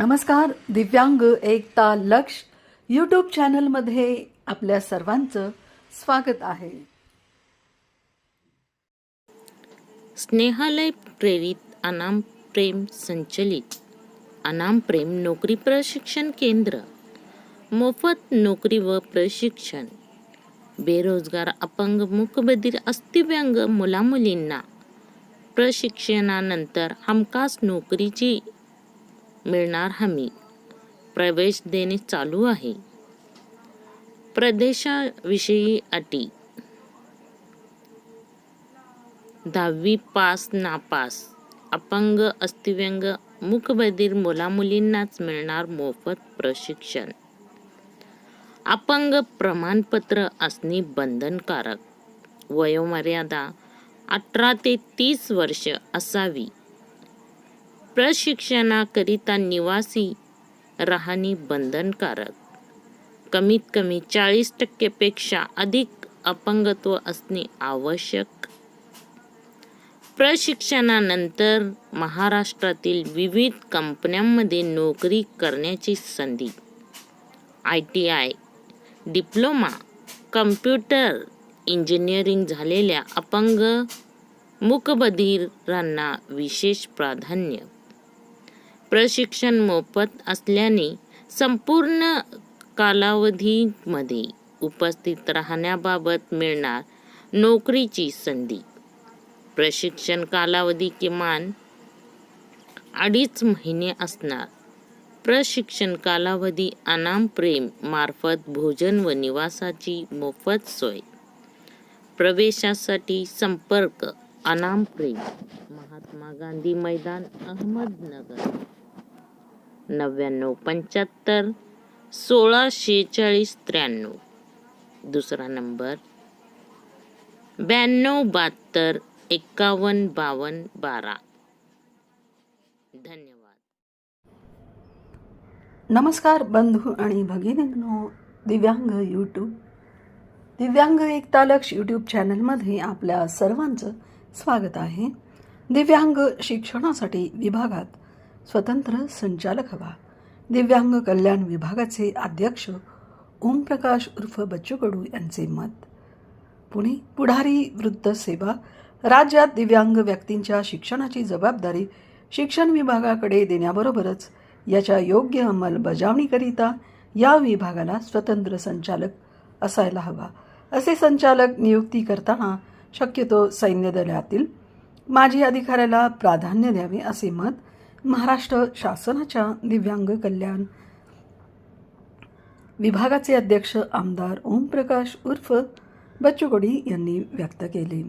नमस्कार दिव्यांग एकता लक्ष यूट्यूब चॅनलमध्ये आपल्या सर्वांचं स्वागत आहे. स्नेहालय प्रेरित अनाम प्रेम संचलित. अनाम प्रेम नोकरी प्रशिक्षण केंद्र. मोफत नोकरी व प्रशिक्षण. बेरोजगार अपंग मुकबधीर अस्थिव्यंग मुलामुलींना. प्रशिक्षणानंतर हमखास नोकरीची मिळणार हमी. प्रवेश देणे चालू आहे. प्रदेशाविषयी अटी. दहावी पास नापास. अपंग अस्थिव्यंग मुखबधीर मुलामुलींनाच मिळणार मोफत प्रशिक्षण. अपंग प्रमाणपत्र असणे बंधनकारक. वयोमर्यादा अठरा ते तीस वर्ष असावी. प्रशिक्षणाकरिता निवासी राहणी बंधनकारक. कमीत कमी चाळीस टक्केपेक्षा अधिक अपंगत्व असणे आवश्यक. प्रशिक्षणानंतर महाराष्ट्रातील विविध कंपन्यांमध्ये नोकरी करण्याची संधी. I T I diploma computer engineering झालेल्या अपंग मुकबधिरांना विशेष प्राधान्य. प्रशिक्षण मोफत असल्याने संपूर्ण कालावधीमध्ये उपस्थित राहण्याबाबत मिळणार नोकरीची संधी. प्रशिक्षण कालावधी किमान अडीच महिने असणार. प्रशिक्षण कालावधी अनाम प्रेम मार्फत भोजन व निवासाची मोफत सोय. प्रवेशासाठी संपर्क अनाम प्रेम. महात्मा गांधी मैदान अहमदनगर. नव्याण्णव पंच्याहत्तर सोळा शेहेचाळीस त्र्याण्णव. दुसरा नंबर. ब्याण्णव बहात्तर एक्कावन्न बावन्न बारा. धन्यवाद. नमस्कार बंधू आणि भगिनींनो दिव्यांग यूट्यूब दिव्यांग एकता लक्ष यूट्यूब चॅनलमध्ये आपल्या सर्वांचं स्वागत आहे. दिव्यांग शिक्षणासाठी विभागात स्वतंत्र संचालक हवा. दिव्यांग कल्याण विभागाचे अध्यक्ष ओमप्रकाश उर्फ बच्चू कडू यांचे मत. पुणे पुढारी वृद्ध सेवा. राज्यात दिव्यांग व्यक्तींच्या शिक्षणाची जबाबदारी शिक्षण विभागाकडे देण्याबरोबरच याच्या योग्य अंमलबजावणीकरिता या विभागाला स्वतंत्र संचालक असायला हवा. असे संचालक नियुक्ती करताना शक्यतो सैन्य दलातील माजी अधिकाऱ्याला प्राधान्य द्यावे असे मत महाराष्ट्र शासनाच्या दिव्यांग कल्याण विभागाचे अध्यक्ष आमदार ओमप्रकाश उर्फ बच्चुगोडी यांनी व्यक्त केले.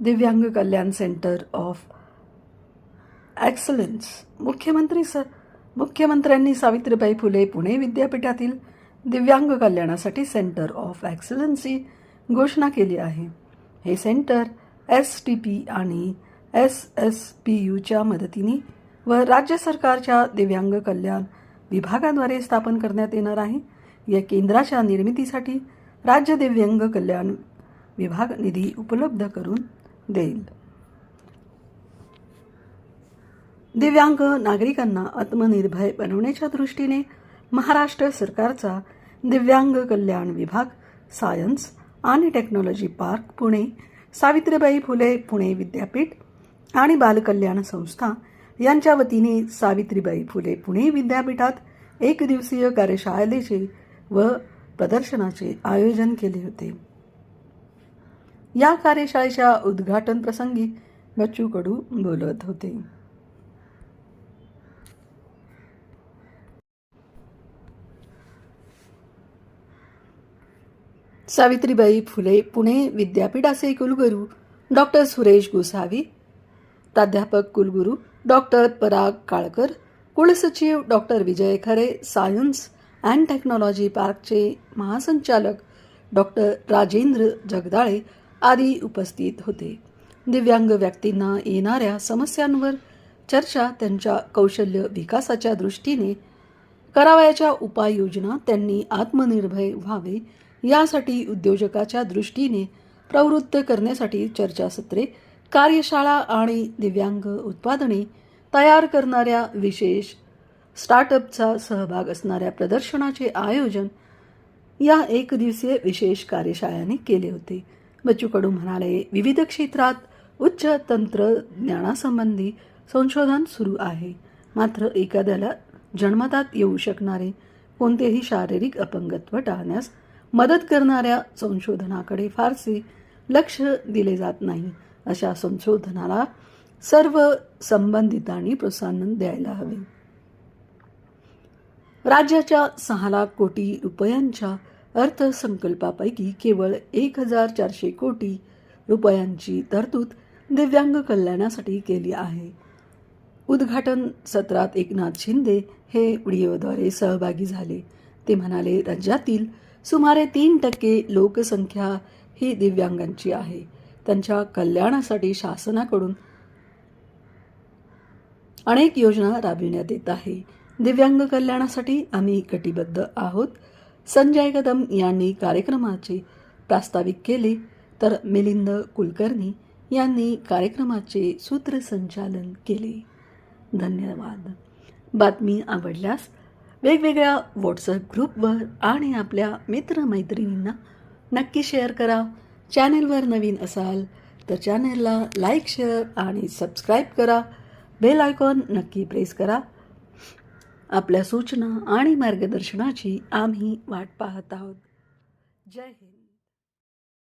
दिव्यांग कल्याण सेंटर ऑफ ॲक्सलन्स मुख्यमंत्री स मुख्यमंत्र्यांनी सावित्रीबाई फुले पुणे विद्यापीठातील दिव्यांग कल्याणासाठी सेंटर ऑफ ॲक्सलन्सची घोषणा केली आहे. हे सेंटर एस टी पी आणि एस एस पी यूच्या मदतीने व राज्य सरकारच्या दिव्यांग कल्याण विभागाद्वारे स्थापन करण्यात येणार आहे. या केंद्राच्या निर्मितीसाठी राज्य दिव्यांग कल्याण विभाग निधी उपलब्ध करून देईल. दिव्यांग नागरिकांना आत्मनिर्भय बनवण्याच्या दृष्टीने महाराष्ट्र सरकारचा दिव्यांग कल्याण विभाग सायन्स आणि टेक्नॉलॉजी पार्क पुणे सावित्रीबाई फुले पुणे विद्यापीठ आणि बालकल्याण संस्था यांच्या वतीने सावित्रीबाई फुले पुणे विद्यापीठात एक दिवसीय कार्यशाळेचे व प्रदर्शनाचे आयोजन केले होते. या कार्यशाळेच्या उद्घाटन प्रसंगी बच्चू कडू बोलत होते. सावित्रीबाई फुले पुणे विद्यापीठाचे कुलगुरू डॉक्टर सुरेश गोसावी प्राध्यापक कुलगुरू डॉक्टर पराग काळकर कुलसचिव doctor Vijay Khare science and technology पार्कचे महासंचालक डॉक्टर राजेंद्र जगदाळे आदी उपस्थित होते. दिव्यांग व्यक्तींना येणाऱ्या समस्यांवर चर्चा त्यांच्या कौशल्य विकासाच्या दृष्टीने करावयाच्या उपाययोजना त्यांनी आत्मनिर्भर व्हावे यासाठी उद्योजकाच्या दृष्टीने प्रवृत्त करण्यासाठी चर्चासत्रे कार्यशाळा आणि दिव्यांग उत्पादने तयार करणाऱ्या विशेष स्टार्टअपचा सहभाग असणाऱ्या प्रदर्शनाचे आयोजन या एक दिवसीय विशेष कार्यशाळेने केले होते. बच्चू कडू म्हणाले विविध क्षेत्रात उच्च तंत्रज्ञानासंबंधी संशोधन सुरू आहे. मात्र एखाद्याला जन्मतात येऊ शकणारे कोणतेही शारीरिक अपंगत्व टाळण्यास मदत करणाऱ्या संशोधनाकडे फारसे लक्ष दिले जात नाही. अशा संशोधनाला सर्व संबंधितांनी प्रोत्साहन द्यायला हवे. राज्याच्या सहा लाख कोटी रुपयांच्या अर्थसंकल्पापैकी केवळ एक हजार चारशे कोटी रुपयांची तरतूद दिव्यांग कल्याणासाठी केली आहे. उद्घाटन सत्रात एकनाथ शिंदे हे व्हिडिओद्वारे सहभागी झाले. ते म्हणाले राज्यातील सुमारे तीन टक्के लोकसंख्या ही दिव्यांगांची आहे. त्यांच्या कल्याणासाठी शासनाकडून अनेक योजना राबविण्यात येत आहे. दिव्यांग कल्याणासाठी आम्ही कटिबद्ध आहोत. संजय कदम यांनी कार्यक्रमाचे प्रास्ताविक केले तर मिलिंद कुलकर्णी यांनी कार्यक्रमाचे सूत्रसंचालन केले. धन्यवाद. बातमी आवडल्यास वेगवेगळ्या व्हॉट्सअप ग्रुपवर आणि आपल्या मित्रमैत्रिणींना नक्की शेअर करा. चॅनेलवर नवीन असाल तर चॅनेलला लाईक शेअर आणि सबस्क्राईब करा. बेल आयकॉन नक्की प्रेस करा. आपल्या सूचना आणि मार्गदर्शनाची आम्ही वाट पाहत आहोत. जय हिंद.